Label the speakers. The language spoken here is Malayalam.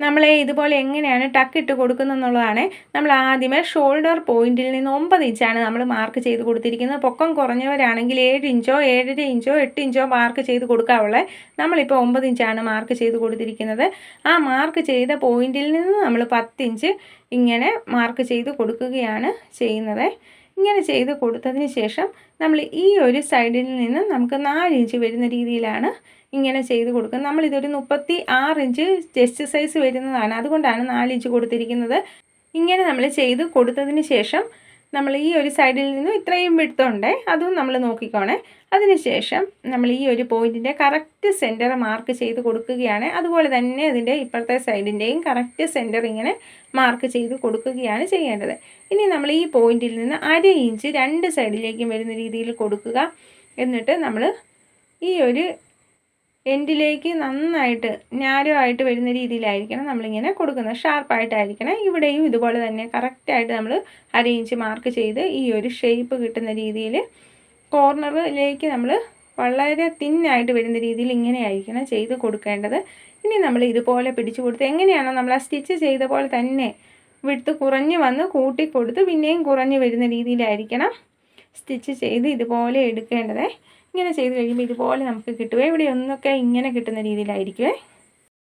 Speaker 1: നമ്മൾ ഇതുപോലെ എങ്ങനെയാണ് ടക്ക് ഇട്ട് കൊടുക്കുന്നതെന്നുള്ളതാണ് നമ്മൾ ആദ്യമേ ഷോൾഡർ പോയിന്റിൽ നിന്ന് ഒമ്പത് ഇഞ്ചാണ് നമ്മൾ മാർക്ക് ചെയ്ത് കൊടുത്തിരിക്കുന്നത്. പൊക്കം കുറഞ്ഞവരാണെങ്കിൽ ഏഴ് ഇഞ്ചോ ഏഴര ഇഞ്ചോ എട്ട് ഇഞ്ചോ മാർക്ക് ചെയ്ത് കൊടുക്കാവുള്ളത് നമ്മളിപ്പോൾ ഒമ്പത് ഇഞ്ചാണ് മാർക്ക് ചെയ്ത് കൊടുത്തിരിക്കുന്നത്. ആ മാർക്ക് ചെയ്ത പോയിന്റിൽ നിന്ന് നമ്മൾ പത്തിഞ്ച് ഇങ്ങനെ മാർക്ക് ചെയ്ത് കൊടുക്കുകയാണ് ചെയ്യുന്നത്. ഇങ്ങനെ ചെയ്ത് കൊടുത്തതിന് ശേഷം നമ്മൾ ഈ ഒരു സൈഡിൽ നിന്ന് നമുക്ക് നാല് ഇഞ്ച് വരുന്ന രീതിയിലാണ് ഇങ്ങനെ ചെയ്ത് കൊടുക്കുക നമ്മളിതൊരു മുപ്പത്തി ആറ് ഇഞ്ച് ചെസ്റ്റ് സൈസ് വരുന്നതാണ്. അതുകൊണ്ടാണ് നാല് ഇഞ്ച് കൊടുത്തിരിക്കുന്നത്. ഇങ്ങനെ നമ്മൾ ചെയ്ത് കൊടുത്തതിന് ശേഷം നമ്മൾ ഈ ഒരു സൈഡിൽ നിന്നും ഇത്രയും വിടുത്തുണ്ട് അതും നമ്മൾ നോക്കിക്കോണേ. അതിനുശേഷം നമ്മൾ ഈ ഒരു പോയിന്റിന്റെ കറക്റ്റ് സെന്റർ മാർക്ക് ചെയ്ത് കൊടുക്കുകയാണ്. അതുപോലെ തന്നെ അതിന്റെ ഇപ്പുറത്തെ സൈഡിന്റെയും കറക്റ്റ് സെന്റർ ഇങ്ങനെ മാർക്ക് ചെയ്ത് കൊടുക്കുകയാണ് ചെയ്യേണ്ടത്. ഇനി നമ്മൾ ഈ പോയിന്റിൽ നിന്ന് അര ഇഞ്ച് രണ്ട് സൈഡിലേക്കും വരുന്ന രീതിയിൽ കൊടുക്കുക. എന്നിട്ട് നമ്മൾ ഈ ഒരു എൻഡിലേക്ക് നന്നായിട്ട് ഞാരുമായിട്ട് വരുന്ന രീതിയിലായിരിക്കണം നമ്മളിങ്ങനെ കൊടുക്കുന്നത്. ഷാർപ്പായിട്ടായിരിക്കണം ഇവിടെയും ഇതുപോലെ തന്നെ കറക്റ്റായിട്ട് നമ്മൾ അര ഇഞ്ച് മാർക്ക് ചെയ്ത് ഈ ഒരു ഷേപ്പ് കിട്ടുന്ന രീതിയിൽ കോർണറിലേക്ക് നമ്മൾ വളരെ തിന്നായിട്ട് വരുന്ന രീതിയിൽ ഇങ്ങനെ ആയിരിക്കണം ചെയ്ത് കൊടുക്കേണ്ടത്. ഇനി നമ്മൾ ഇതുപോലെ പിടിച്ചു കൊടുത്ത് എങ്ങനെയാണോ നമ്മൾ ആ സ്റ്റിച്ച് ചെയ്ത പോലെ തന്നെ വിട്ട് കുറഞ്ഞ് വന്ന് കൂട്ടി കൊടുത്ത് പിന്നെയും കുറഞ്ഞ് വരുന്ന രീതിയിലായിരിക്കണം സ്റ്റിച്ച് ചെയ്ത് ഇതുപോലെ എടുക്കേണ്ടത്. ഇങ്ങനെ ചെയ്ത് കഴിയുമ്പോൾ ഇതുപോലെ നമുക്ക് കിട്ടുവേ ഇവിടെ ഒന്നൊക്കെ ഇങ്ങനെ കിട്ടുന്ന രീതിയിലായിരിക്കുമേ